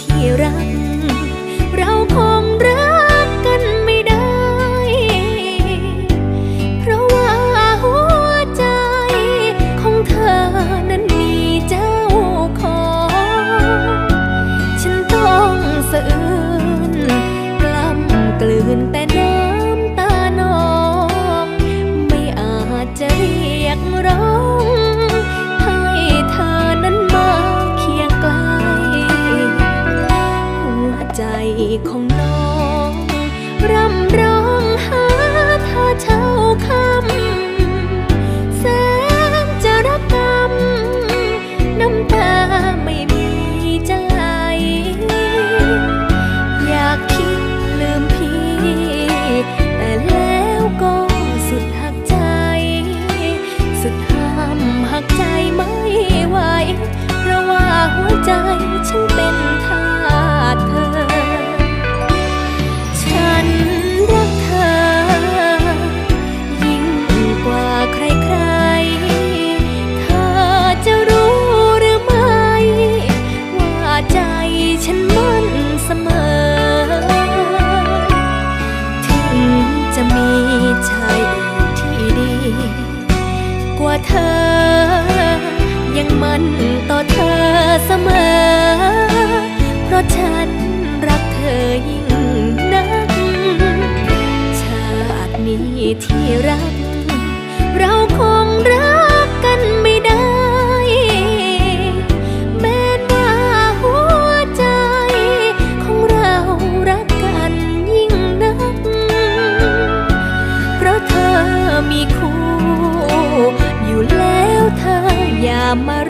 ที่รัก เราคงรักกันไม่ได้ เพราะว่าหัวใจของเธอนั้นมีเจ้าของ ฉันต้องสะอื้นกล้ำกลืนแต่น้ำตานอง ไม่อาจจะเรียกร้อง ใจของน้องร่ำร kamar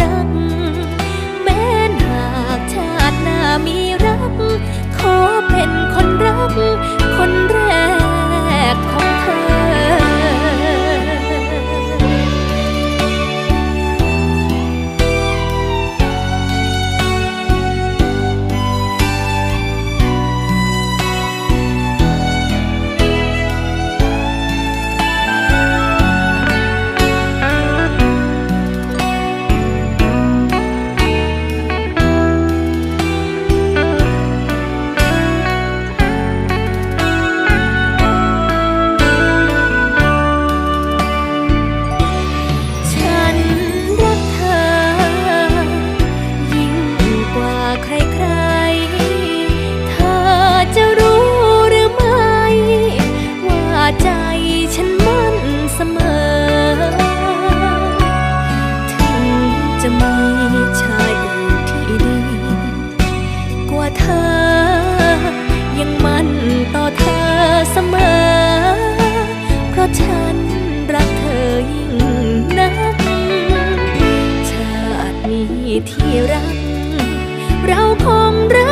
ที่รัก เราคงรัก